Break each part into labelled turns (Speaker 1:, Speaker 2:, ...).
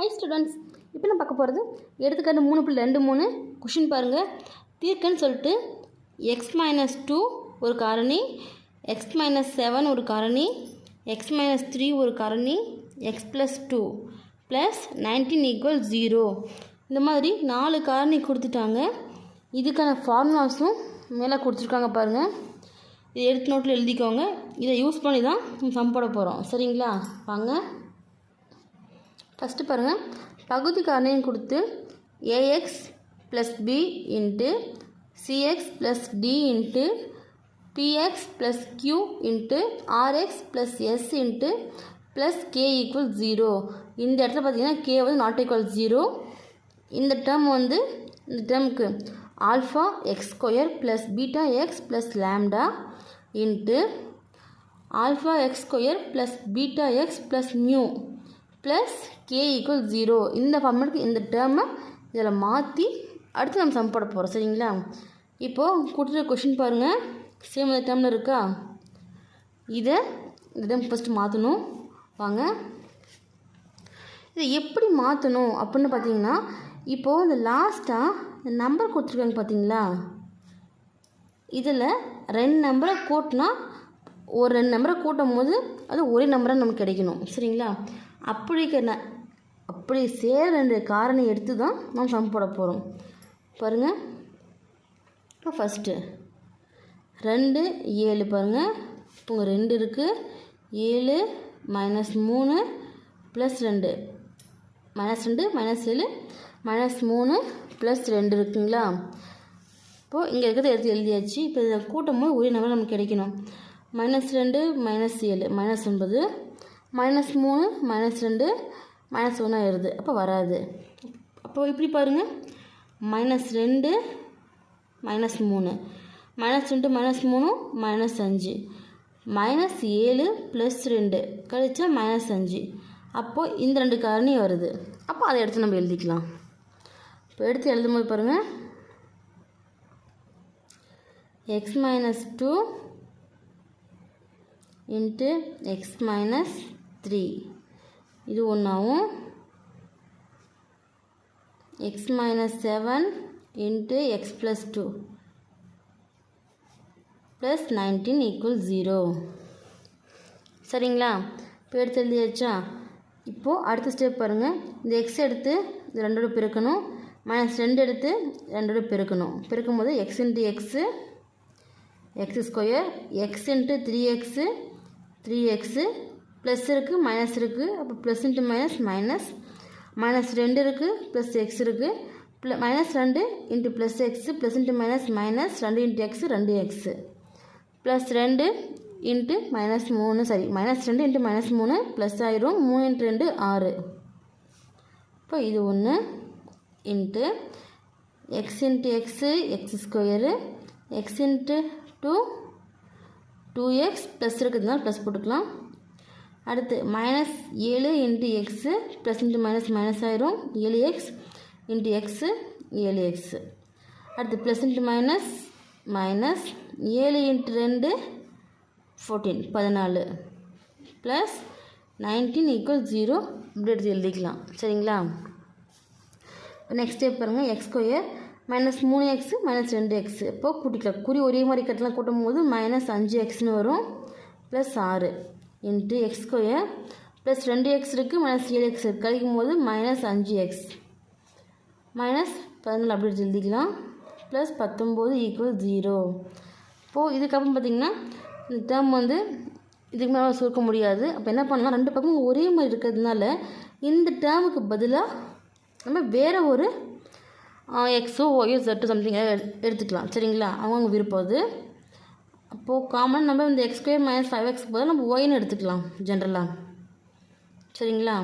Speaker 1: High students இப்போ நான் பார்க்க போகிறது எடுத்துக்காட்டு மூணு புள்ளி ரெண்டு மூணு கொஷின் பாருங்கள் தீர்க்கன்னு சொல்லிட்டு எக்ஸ் மைனஸ் டூ ஒரு காரணி எக்ஸ் மைனஸ் செவன் ஒரு காரணி எக்ஸ் மைனஸ் த்ரீ ஒரு காரணி x plus two plus nineteen equal zero இந்த மாதிரி நாலு காரணி கொடுத்துட்டாங்க. இதுக்கான ஃபார்முலாஸும் மேலே கொடுத்துருக்காங்க பாருங்கள் இதை எடுத்து நோட்டில் எழுதிக்கோங்க. இதை யூஸ் பண்ணி தான் சம் போட போகிறோம் சரிங்களா? வாங்க. ஃபஸ்ட்டு பாருங்கள் பகுதி காரணியும் கொடுத்து a x plus b into c x plus d into p x plus q into r x plus s into plus k equal zero இந்த இடத்துல பார்த்தீங்கன்னா கே வந்து நாட் ஈக்குவல் ஜீரோ இந்த டேர்ம் வந்து இந்த டேர்முக்கு alpha x square plus beta x plus lambda into alpha x square plus beta x plus mu plus k equal zero இந்த ஃபார்மேட்டுக்கு இந்த டேர்மை இதில் மாற்றி அடுத்து நம்ம சம் போட போகிறோம் சரிங்களா? இப்போது கொடுத்துருக்க கொஷின் பாருங்கள் சேம் இந்த டேர்மில் இருக்கா? இதை இந்த டேம் ஃபஸ்ட்டு மாற்றணும் வாங்க. இதை எப்படி மாற்றணும் அப்படின்னு பார்த்தீங்கன்னா இப்போது இந்த லாஸ்ட்டாக இந்த நம்பர் கொடுத்துருக்காங்க பார்த்தீங்களா? இதில் ரெண்டு நம்பரை கூட்டினா ஒரு ரெண்டு நம்பரை கூட்டும் போது அது ஒரே நம்பராக நமக்கு கிடைக்கணும். சரிங்களா? அப்படி ந அப்படி சேர ரெண்டு காரணம் எடுத்து தான் நம்ம சம் போட போகிறோம் பாருங்கள் இப்போ ஃபஸ்ட்டு ரெண்டு ஏழு பாருங்கள் இப்போ உங்கள் ரெண்டு இருக்குது ஏழு மைனஸ் மூணு ப்ளஸ் ரெண்டு. மைனஸ் ரெண்டு மைனஸ் ஏழு மைனஸ் மூணு ப்ளஸ் ரெண்டு இருக்குங்களா? இப்போது இங்கே இருக்கிறத எடுத்து எழுதியாச்சு. இப்போ இதை கூட்டும் போது ஒரே நம்பர் நமக்கு கிடைக்கணும். மைனஸ் ரெண்டு மைனஸ் ஏழு. மைனஸ் ஒன்பது மைனஸ் மூணு மைனஸ் ரெண்டு மைனஸ் ஒன்று வருது அப்போ வராது. அப்போ இப்படி பாருங்கள் மைனஸ் ரெண்டு மைனஸ் மூணு. மைனஸ் ரெண்டு மைனஸ் மூணு மைனஸ் அஞ்சு. மைனஸ் ஏழு ப்ளஸ் ரெண்டு. கழிச்சா மைனஸ் அஞ்சு. அப்போது இந்த ரெண்டு காரணி வருது. அப்போ அதை எடுத்து நம்ம எழுதிக்கலாம். இப்போ எடுத்து எழுதும்போது பாருங்கள் x minus two into x minus three இது ஒன்றாவும் x minus seven into x plus two plus nineteen equal zero சரிங்களா? இப்போ எடுத்து எழுதியாச்சா? இப்போது அடுத்த ஸ்டெப் பாருங்கள் இந்த எக்ஸ் எடுத்து இது ரெண்டோட பெருக்கணும். மைனஸ் ரெண்டு எடுத்து ரெண்டோட பெருக்கணும். பெருக்கும் போது x into x x square x into three x three x plus இருக்குது மைனஸ் இருக்குது அப்போ plus into minus minus minus ரெண்டு இருக்குது ப்ளஸ் எக்ஸ் இருக்குது ப்ள மைனஸ் ரெண்டு into plus x plus into minus minus ரெண்டு இன்ட்டு எக்ஸு ரெண்டு எக்ஸு ப்ளஸ் ரெண்டு இன்ட்டு மைனஸ் மூணு சாரி மைனஸ் ரெண்டு இன்ட்டு மைனஸ் மூணு ப்ளஸ் ஆயிரும். மூணு இன்ட்டு ரெண்டு ஆறு. இப்போ இது ஒன்று into x into x x square x into two two x plus இருக்கிறதுனால ப்ளஸ் போட்டுக்கலாம். அடுத்து மைனஸ் ஏழு into x plus into minus minus ஆயிரும். ஏழு எக்ஸ் இன்ட்டு எக்ஸு ஏழு எக்ஸு அடுத்து ப்ளஸ் இன்ட்டு மைனஸ் மைனஸ் ஏழு இன்ட்டு ரெண்டு ஃபோர்டீன் பதினாலு. ப்ளஸ் நைன்டீன் ஈக்குவல் ஜீரோ இப்படி எடுத்து எழுதிக்கலாம். சரிங்களா? நெக்ஸ்ட் ஸ்டெப் பாருங்கள் எக்ஸ் ஸ்கொயர் மைனஸ் மூணு எக்ஸு மைனஸ் ரெண்டு எக்ஸு இப்போ கூட்டிக்கலாம். குறி ஒரே மாதிரி கட்டலாம். கூட்டும் போது மைனஸ் அஞ்சு எக்ஸ்னு வரும். ப்ளஸ் ஆறு. இன்ட்டு எக்ஸ் ஸ்கொயர் ப்ளஸ் ரெண்டு எக்ஸ் இருக்குது மைனஸ் ஏழு எக்ஸ் இருக்குது கழிக்கும் போது மைனஸ் அஞ்சு எக்ஸ் மைனஸ் பதினாலு அப்படி எழுதிக்கலாம். ப்ளஸ் பத்தொம்போது ஈக்குவல் ஜீரோ இப்போது இதுக்கப்புறம் பார்த்திங்கன்னா இந்த டேர்ம் வந்து இதுக்கு மேலே சுருக்க முடியாது. அப்போ என்ன பண்ணலாம்? ரெண்டு பக்கமும் ஒரே மாதிரி இருக்கிறதுனால இந்த டேர்முக்கு பதிலாக நம்ம வேறு ஒரு எக்ஸோ ஒயோ ஜெட்டு சம்திங் எடுத்துக்கலாம். சரிங்களா? அவங்கவுங்க விருப்பம் அது. அப்போது காமன் நம்ம இந்த x square minus five x பதில் நம்ம ஒயின்னு எடுத்துக்கலாம் ஜென்ரலாக சரிங்களா?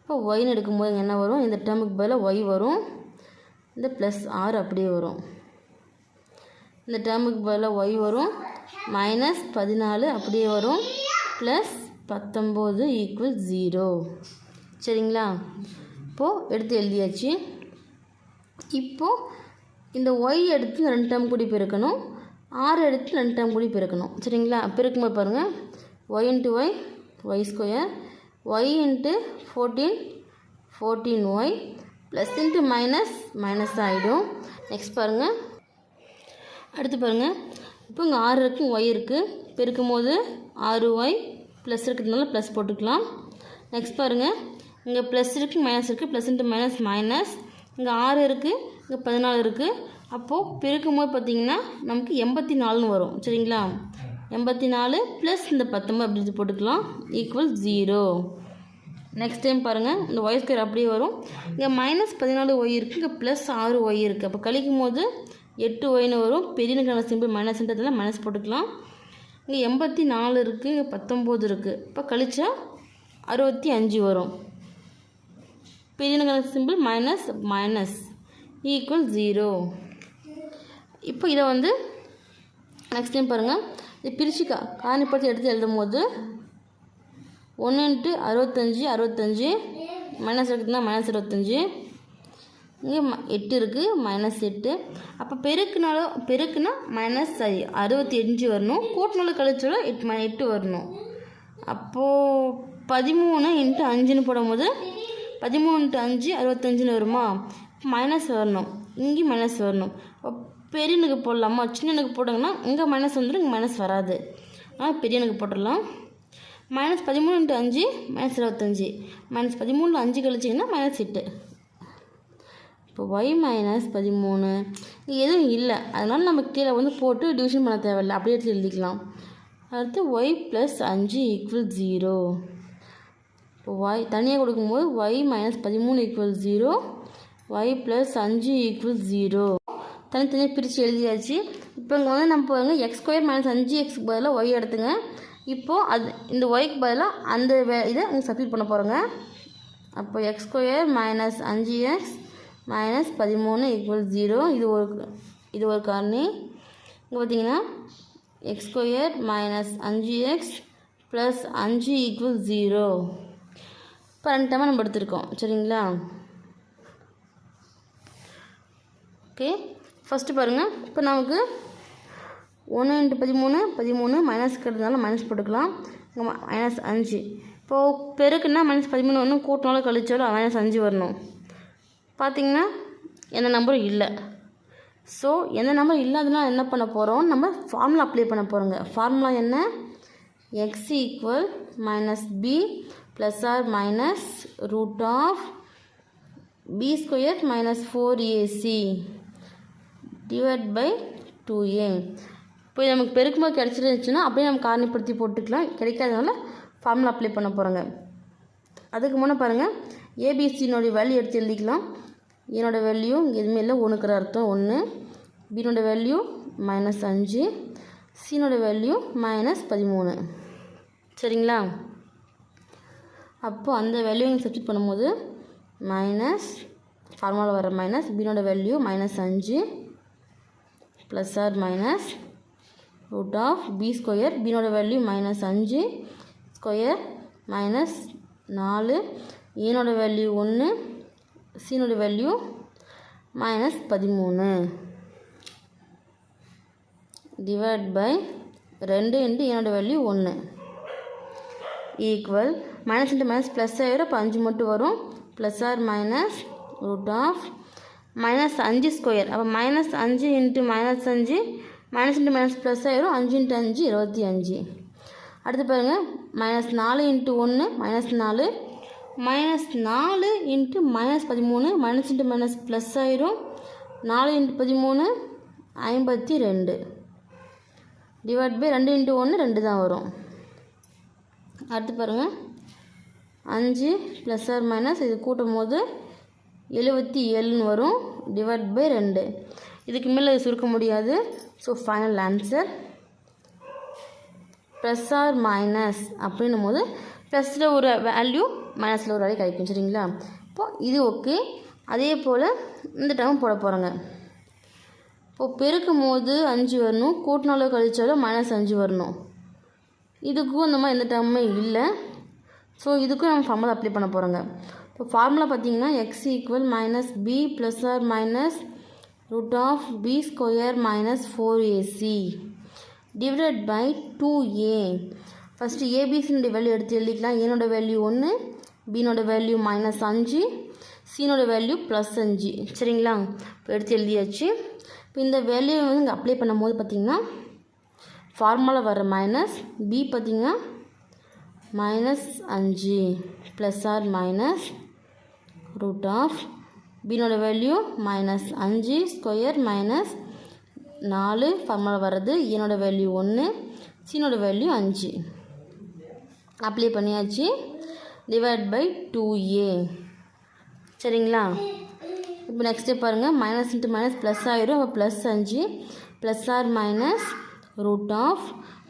Speaker 1: இப்போ ஒயின்னு எடுக்கும்போது என்ன வரும்? இந்த டேர்முக்கு பதிலாக ஒய் வரும். இந்த ப்ளஸ் ஆறு அப்படியே வரும். இந்த டேர்முக்கு பதிலாக ஒய் வரும். மைனஸ் பதினாலு அப்படியே வரும். ப்ளஸ் பத்தொம்போது ஈக்குவல் ஜீரோ சரிங்களா? இப்போது எடுத்து எழுதியாச்சு. இப்போது இந்த ஒய் எடுத்து ரெண்டு டேர்ம் கூடி பெருக்கணும். ஆறு எடுத்து ரெண்டு டைம் கூடி பெருக்கணும். சரிங்களா? பெருக்கும்போது பாருங்கள் y into y y square y into fourteen fourteen y plus into minus minus ஆகிடும் நெக்ஸ்ட் பாருங்கள் அடுத்து பாருங்கள் இப்போ இங்கே ஆறு இருக்குது ஒய் இருக்குது பெருக்கும் போது ஆறு ஒய் ப்ளஸ் இருக்கிறதுனால ப்ளஸ் போட்டுக்கலாம். நெக்ஸ்ட் பாருங்கள் இங்கே ப்ளஸ் இருக்குது மைனஸ் இருக்குது ப்ளஸ் இன்ட்டு மைனஸ் மைனஸ் இங்கே ஆறு இருக்குது இங்கே பதினாலு இருக்குது அப்போது பெருக்கும் போது பார்த்தீங்கன்னா நமக்கு எண்பத்தி நாலுன்னு வரும். சரிங்களா? எண்பத்தி நாலு ப்ளஸ் இந்த பத்தொம்பது அப்படி போட்டுக்கலாம். ஈக்குவல் ஜீரோ நெக்ஸ்ட் டைம் பாருங்கள் இந்த ஒய் ஸ்கொயர் அப்படியே வரும். இங்கே மைனஸ் பதினாலு ஒய் இருக்குது இங்கே ப்ளஸ் ஆறு ஒய் இருக்குது அப்போ கழிக்கும் போது எட்டு ஒய்னு வரும். பெரியனுக்கான சிம்பிள் மைனஸ்ன்றதில் மைனஸ் போட்டுக்கலாம். இங்கே எண்பத்தி நாலு இருக்குது இங்கே பத்தொம்போது இருக்குது இப்போ கழிச்சா அறுபத்தி அஞ்சு வரும். பெரியனுக்கான simple minus minus equal zero இப்போ இதை வந்து நெக்ஸ்ட் டைம் பாருங்கள் இது பிரிச்சுக்கா. காரணிப்படுத்தி எடுத்து எழுதும் போது ஒன்று இன்ட்டு அறுபத்தஞ்சி அறுபத்தஞ்சி மைனஸ் இருக்குதுன்னா மைனஸ் இருபத்தஞ்சி. இங்கே ம எட்டு இருக்குது மைனஸ் எட்டு. அப்போ பெருக்குனாலும் பெருக்குனா மைனஸ் சாரி அறுபத்தி அஞ்சு வரணும். கூட்டினாலும் கழிச்சாலும் எட்டு ம எட்டு வரணும். அப்போது பதிமூணு இன்ட்டு அஞ்சுன்னு போடும்போது பதிமூணு இன்ட்டு அஞ்சு அறுபத்தஞ்சுன்னு வருமா? மைனஸ் வரணும். இங்கேயும் மைனஸ் வரணும். பெரியனுக்கு போடலாமா? சின்னனுக்கு போட்டாங்கன்னா இங்கே மைனஸ் வந்துடும் இங்கே மைனஸ் வராது. ஆனால் பெரியனுக்கு போட்டுடலாம். மைனஸ் பதிமூணு இன்ட்டு அஞ்சு மைனஸ் இருபத்தஞ்சி. மைனஸ் பதிமூணில் அஞ்சு கழிச்சிங்கன்னா மைனஸ் எட்டு. இப்போ ஒய் மைனஸ் பதிமூணு எதுவும் இல்லை. அதனால் நம்ம கீழே வந்து போட்டு டிவிஷன் பண்ண தேவையில்ல. அப்படியே எடுத்து எழுதிக்கலாம். அடுத்து ஒய் ப்ளஸ் அஞ்சு ஈக்குவல் ஜீரோ இப்போ ஒய் தனியாக கொடுக்கும்போது ஒய் மைனஸ் பதிமூணு ஈக்குவல் ஜீரோ ஒய் ப்ளஸ் அஞ்சு ஈக்குவல் ஜீரோ தனித்தனியாக பிரித்து எழுதியாச்சு. இப்போ இங்கே வந்து நம்ம பாருங்க எக்ஸ் ஸ்கொயர் மைனஸ் அஞ்சு எக்ஸ்க்கு பதிலாக ஒய் எடுத்துங்க. இப்போது அது இந்த ஒய்க்கு பதிலாக அந்த வே இதை நீங்கள் சப்மிட் பண்ண போகிறோங்க அப்போ எக்ஸ் ஸ்கொயர் மைனஸ் அஞ்சு எக்ஸ் மைனஸ் பதிமூணு ஈக்குவல் ஜீரோ இது ஒரு இது ஒரு காரணி. இங்கே பார்த்தீங்கன்னா எக்ஸ் ஸ்கொயர் மைனஸ் அஞ்சு எக்ஸ் ப்ளஸ் அஞ்சு ஈக்குவல் ஜீரோ இப்போ ரெண்டு டைமாக நம்ம எடுத்திருக்கோம். சரிங்களா? ஓகே ஃபஸ்ட்டு பாருங்கள் இப்போ நமக்கு ஒன்று இன்ட்டு பதிமூணு பதிமூணு மைனஸ் கட்டுறதுனால மைனஸ் போட்டுக்கலாம். இங்கே மைனஸ் அஞ்சு. இப்போது பெருக்குன்னா மைனஸ் பதிமூணு வரணும் கூட்டினாலும் கழிச்சாலும் மைனஸ் அஞ்சு வரணும். பார்த்தீங்கன்னா எந்த நம்பரும் இல்லை. ஸோ எந்த நம்பர் இல்லாதனால என்ன பண்ண போகிறோம் நம்ம ஃபார்முலா அப்ளை பண்ண போகிறோங்க ஃபார்முலா என்ன? X equal minus b plus or minus root of b square minus four a c divide by two a இப்போ நமக்கு பெருக்குமா கிடச்சிருந்துச்சுன்னா அப்படியே நம்ம காரணிப்படுத்தி போட்டுக்கலாம். கிடைக்காதனால ஃபார்முலா அப்ளை பண்ண போகிறோங்க அதுக்கு முன்னே பாருங்கள் ஏபிசினுடைய வேல்யூ எடுத்து எழுதிக்கலாம். என்னோடய வேல்யூ இங்கே எதுவுமே இல்லை ஒன்றுக்கிற அர்த்தம் ஒன்று பினோட வேல்யூ மைனஸ் அஞ்சு. சீனோட வேல்யூ மைனஸ் பதிமூணு. சரிங்களா? அப்போது அந்த வேல்யூ நீங்கள் சப்ஸ்டிட் பண்ணும்போது மைனஸ் ஃபார்முலா வர மைனஸ் பினோட வேல்யூ மைனஸ் அஞ்சு. Plus or minus root of b square பினோட value minus அஞ்சு ஸ்கொயர் மைனஸ் நாலு ஏனோட வேல்யூ ஒன்று சீனோட வேல்யூ மைனஸ் பதிமூணு. டிவைட் பை ரெண்டு இன்ட்டு ஏனோட வேல்யூ ஒன்று equal minus into minus plus ஆகிடும் இப்போ அஞ்சு மட்டும் வரும். Plus or minus root of minus அஞ்சு ஸ்கொயர் அப்போ மைனஸ் அஞ்சு இன்ட்டு மைனஸ் அஞ்சு மைனஸ் இன்ட்டு மைனஸ் ப்ளஸ் ஆயிரும். அஞ்சு இன்ட்டு அஞ்சு இருபத்தி அஞ்சு. அடுத்து பாருங்கள் மைனஸ் நாலு இன்ட்டு ஒன்று மைனஸ் நாலு மைனஸ் நாலு இன்ட்டு மைனஸ் பதிமூணு மைனஸ் இன்ட்டு மைனஸ் ப்ளஸ் ஆயிரும். நாலு இன்ட்டு பதிமூணு ஐம்பத்தி ரெண்டு. டிவைட் பை ரெண்டு இன்ட்டு ஒன்று ரெண்டு தான் வரும். அடுத்து பாருங்கள் அஞ்சு ப்ளஸ் ஆர் மைனஸ் இது கூட்டும் போது எழுபத்தி ஏழுன்னு வரும் டிவைட் பை ரெண்டு. இதுக்கு மேலே அது சுருக்க முடியாது. So final answer plus or minus அப்படின்னும் போது ப்ளஸில் ஒரு வேல்யூ மைனஸில் ஒரு வேல்யூ கிடைக்கும் சரிங்களா? இப்போது இது ஓகே அதே போல் இந்த டைம் போட போகிறோங்க இப்போ பெருக்கும் போது அஞ்சு வரணும் கூட்டினாலோ கழிச்சாலும் மைனஸ் அஞ்சு வரணும். இதுக்கும் இந்த மாதிரி எந்த டேர்முமே இல்லை. ஸோ இதுக்கும் நம்ம ஃபார்முலா அப்ளை பண்ண போகிறோங்க இப்போ ஃபார்முலா பார்த்தீங்கன்னா x equal minus b plus or minus root of b square minus four a c divided by two a first ஏபிசினுடைய value எடுத்து எழுதிக்கலாம். ஏனோட வேல்யூ ஒன்று பினோட வேல்யூ மைனஸ் அஞ்சு சீனோட வேல்யூ ப்ளஸ் அஞ்சு. சரிங்களா? இப்போ எடுத்து எழுதியாச்சு. இப்போ இந்த வேல்யூ வந்து இங்கே அப்ளை பண்ணும்போது பார்த்திங்கன்னா ஃபார்முலா வர மைனஸ் பி பார்த்திங்கன்னா மைனஸ் அஞ்சு plus or minus root of பினோட value minus அஞ்சு ஸ்கொயர் மைனஸ் நாலு ஃபார்முலா வர்றது என்னோட வேல்யூ ஒன்று சீனோட வேல்யூ அஞ்சு. அப்ளை பண்ணியாச்சு. டிவைட் பை டூ ஏ சரிங்களா? இப்போ நெக்ஸ்ட்டு பாருங்கள் மைனஸ் இன்ட்டு மைனஸ் ப்ளஸ் ஆயிரும். அப்போ ப்ளஸ் அஞ்சு. Plus or minus root of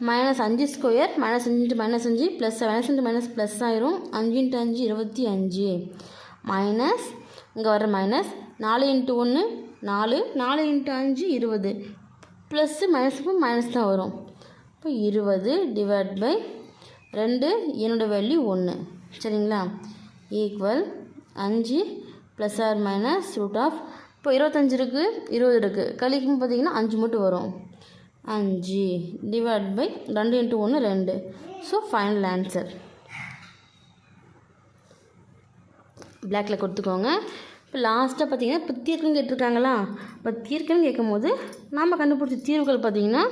Speaker 1: minus அஞ்சு ஸ்கொயர் மைனஸ் அஞ்சு இன்ட்டு மைனஸ் அஞ்சு plus minus into minus plus ஆயிரும். அஞ்சு இன்ட்டு அஞ்சு இருபத்தி அஞ்சு. மைனஸ் இங்கே வர மைனஸ் நாலு இன்ட்டு ஒன்று நாலு நாலு இன்ட்டு அஞ்சு இருபது. ப்ளஸ்ஸு மைனஸுக்கு மைனஸ் தான் வரும். இப்போ இருபது டிவைட் பை ரெண்டு என்னோடய வேல்யூ ஒன்று சரிங்களா? ஈக்குவல் அஞ்சு plus or minus root of இப்போ இருபத்தஞ்சு இருக்குது இருபது இருக்குது கழிக்கும் பார்த்தீங்கன்னா அஞ்சு மட்டும் வரும். அஞ்சு டிவைட் பை ரெண்டு இன்ட்டு ஒன்று ரெண்டு. ஸோ ஃபைனல் ஆன்சர் பிளாக்கில் கொடுத்துக்கோங்க. இப்போ லாஸ்ட்டாக பார்த்தீங்கன்னா இப்போ தீர்க்கம் கேட்டிருக்காங்களா? இப்போ தீர்க்கம்னு கேட்கும்போது நாம் கண்டுபிடிச்ச தீர்வுகள் பார்த்தீங்கன்னா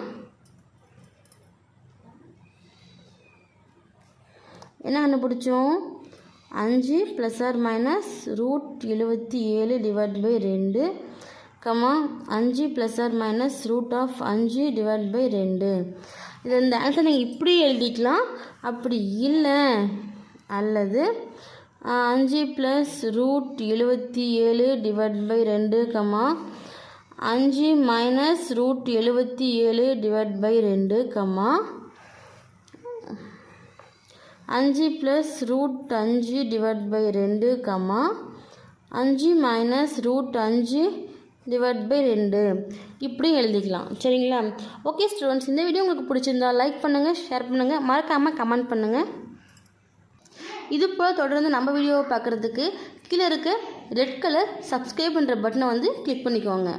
Speaker 1: என்ன கண்டுபிடிச்சோம்? அஞ்சு ப்ளஸ் ஆர் மைனஸ் ரூட் எழுபத்தி ஏழு டிவைட் பை ரெண்டு. கமா அஞ்சு plus or minus root of அஞ்சு டிவைட் பை ரெண்டு. இது இந்த ஆன்சர் நீங்கள் இப்படி எழுதிக்கலாம். அப்படி இல்லை. அல்லது அஞ்சு ப்ளஸ் ரூட் எழுபத்தி ஏழு டிவைட் பை ரெண்டு கமா அஞ்சு மைனஸ் ரூட் எழுபத்தி ஏழு டிவைட் பை ரெண்டு கமா அஞ்சு ப்ளஸ் ரூட் அஞ்சு டிவைட் பை ரெண்டு கமா அஞ்சு மைனஸ் ரூட் அஞ்சு டிவைட் பை ரெண்டு. இப்படி எழுதிக்கலாம். சரிங்களா? ஓகே ஸ்டூடெண்ட்ஸ் இந்த வீடியோ உங்களுக்கு பிடிச்சிருந்தா லைக் பண்ணுங்கள் ஷேர் பண்ணுங்கள் மறக்காமல் கமெண்ட் பண்ணுங்கள் இது போல் தொடர்ந்து நம்ம வீடியோவை பார்க்குறதுக்கு கீழே இருக்க ரெட் கலர் சப்ஸ்கிரைப் பண்ணுற பட்டனை வந்து கிளிக் பண்ணிக்கோங்க.